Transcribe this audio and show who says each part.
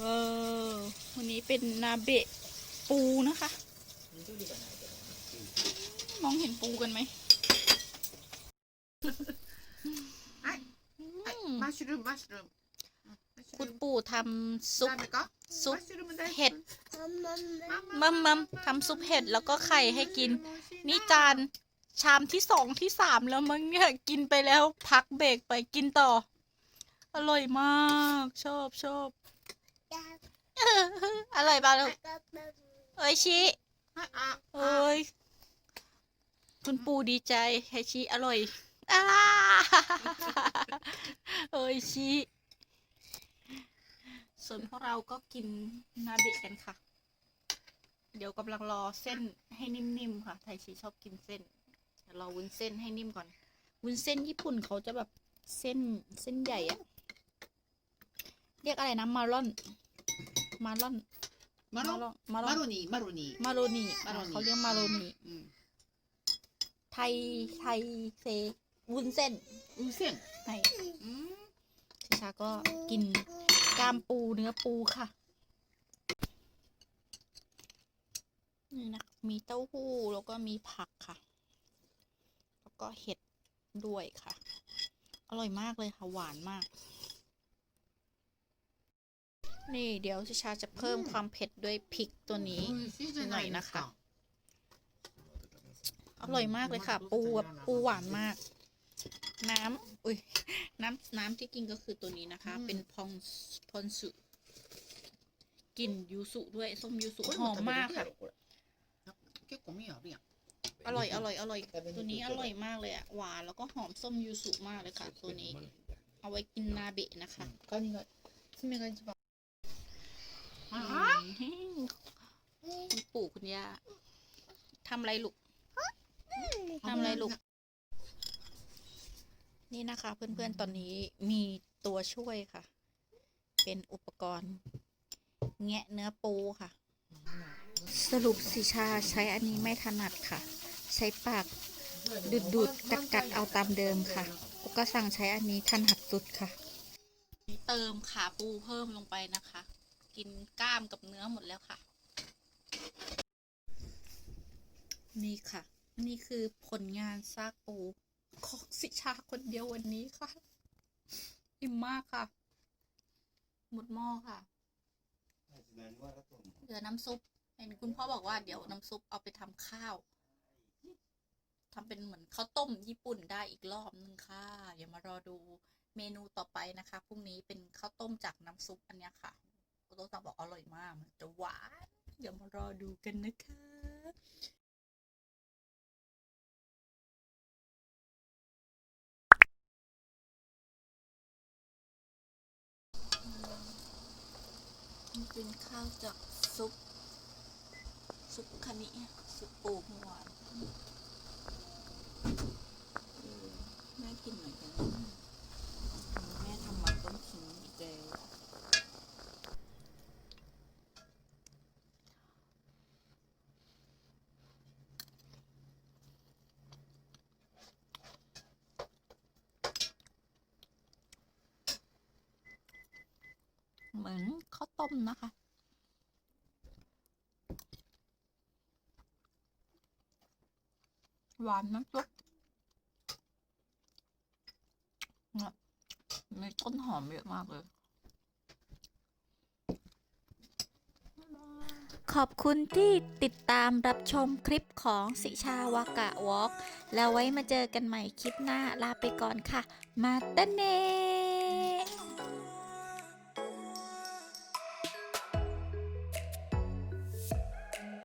Speaker 1: ว้าววันนี้เป็นนาเบะปูนะคะ มองเห็นปูกันไหม
Speaker 2: はいはい、マッシュルーム、マッシュルーム。マッシュ
Speaker 1: คุ
Speaker 2: ル
Speaker 1: ณ
Speaker 2: ーム
Speaker 1: ปู่ทำซุป
Speaker 2: ダメか
Speaker 1: ซุป
Speaker 2: マッシュルーム大好き
Speaker 1: เห็ด
Speaker 2: ママ
Speaker 1: มัมมัมทำซุปเห็ดแล้วก็ไข่ให้กิน นี่จานชามที่สองที่สามแล้วมั้งเนี่ย กินไปแล้วพักเบรกไปกินต่อ อร่อยมาก ชอบชอบเ อร่อยเปล่าลูกเอ้ยชิเอ้ยคุณปูดีใจไฮชิอร่อยอาโอ้ยชิส่วนพวกเราก็กินนาเบะกันค่ะ เดี๋ยวกำลังรอเส้นให้นิ่มๆค่ะ ไทยชีชอบกินเส้นรอวุ้นเส้นให้นิ่มก่อน วุ้นเส้นญี่ปุ่นเขาจะแบบเส้นเส้นใหญ่อะ เรียกอะไรนะมารอน มารอน มารอนมารอนีมาโรนี
Speaker 2: มาโรนี
Speaker 1: เขาเรียกมาร
Speaker 2: อนี
Speaker 1: ไทยไทยเซวุ้นเส้น
Speaker 2: วุ้นเส้
Speaker 1: น
Speaker 2: ไช่
Speaker 1: ชิชาก็กินกามปูเนื้อปูค่ะนี่นะมีเต้าหู้แล้วก็มีผักค่ะ แล้วก็เห็ดด้วยค่ะ อร่อยมากเลยค่ะ หวานมาก นี่เดี๋ยวชิชาจะเพิ่มความเผ็ดด้วยพริกตัวนี้
Speaker 2: หน่อยนะคะ
Speaker 1: อร่อยมากเลยค่ะ ปูแบบปูหวานมาก น้ำอุ้ยน้ำน้ำที่กินก็คือตัวนี้นะคะ เป็นพองพอนสุกลิ่นยูสุด้วยส้มยูสุหอมมากค่ะอร่อยอร่อยอร่อยตัวนี้อร่อยมากเลยอะหวานแล้วก็หอมส้มยูสุมากเลยค่ะ ตัวนี้ เอาไว้กินนาเบะนะคะ
Speaker 2: ก็ไม่ได้จะบ
Speaker 1: อก ปู่คุณย่าทำอะไรลูกทำอะไรลูก นี่นะคะ เพื่อนๆตอนนี้มีตัวช่วยค่ะ เป็นอุปกรณ์ แงะเนื้อปูค่ะ สรุปสิชาใช้อันนี้ไม่ถนัดค่ะ ใช้ปากดูดดูดกัดกัดๆเอาตามเดิมค่ะปก็สั่งใช้อันนี้ถนัดสุดค่ะ เติมขาปูเพิ่มลงไปนะคะ กินกล้ามกับเนื้อหมดแล้วค่ะ นี่ค่ะ นี่คือผลงานซากปูของสิชาคนเดียววันนี้ค่ะ อิ่มมากค่ะ หมดหม้อค่ะ เหลือน้ำซุป เห็นคุณพ่อบอกว่าเดี๋ยวน้ำซุปเอาไปทำข้าวทำเป็นเหมือนข้าวต้มญี่ปุ่นได้อีกรอบนึงค่ะอย่ามารอดูเมนูต่อไปนะคะพรุ่งนี้เป็นข้าวต้มจากน้ำซุปอันนี้ค่ะคุณโต๊ะบอกอร่อยมากมันจะหวาน เดี๋ยวมารอดูกันนะคะนี่เป็นข้าวจากซุป ซุปคานิซุปปูเมื่อวานเออแม่กินเหมือนกันนะแม่ทำมันต้มขิงอีกแล้ว เหมือนข้าวต้มนะคะ หวานน้ำซุปเนี่ยมีต้นหอมเยอะมากเลย ขอบคุณที่ติดตามรับชมคลิปของสิชาวากะวอล์กแล้วไว้มาเจอกันใหม่คลิปหน้าลาไปก่อนค่ะ มาตะเน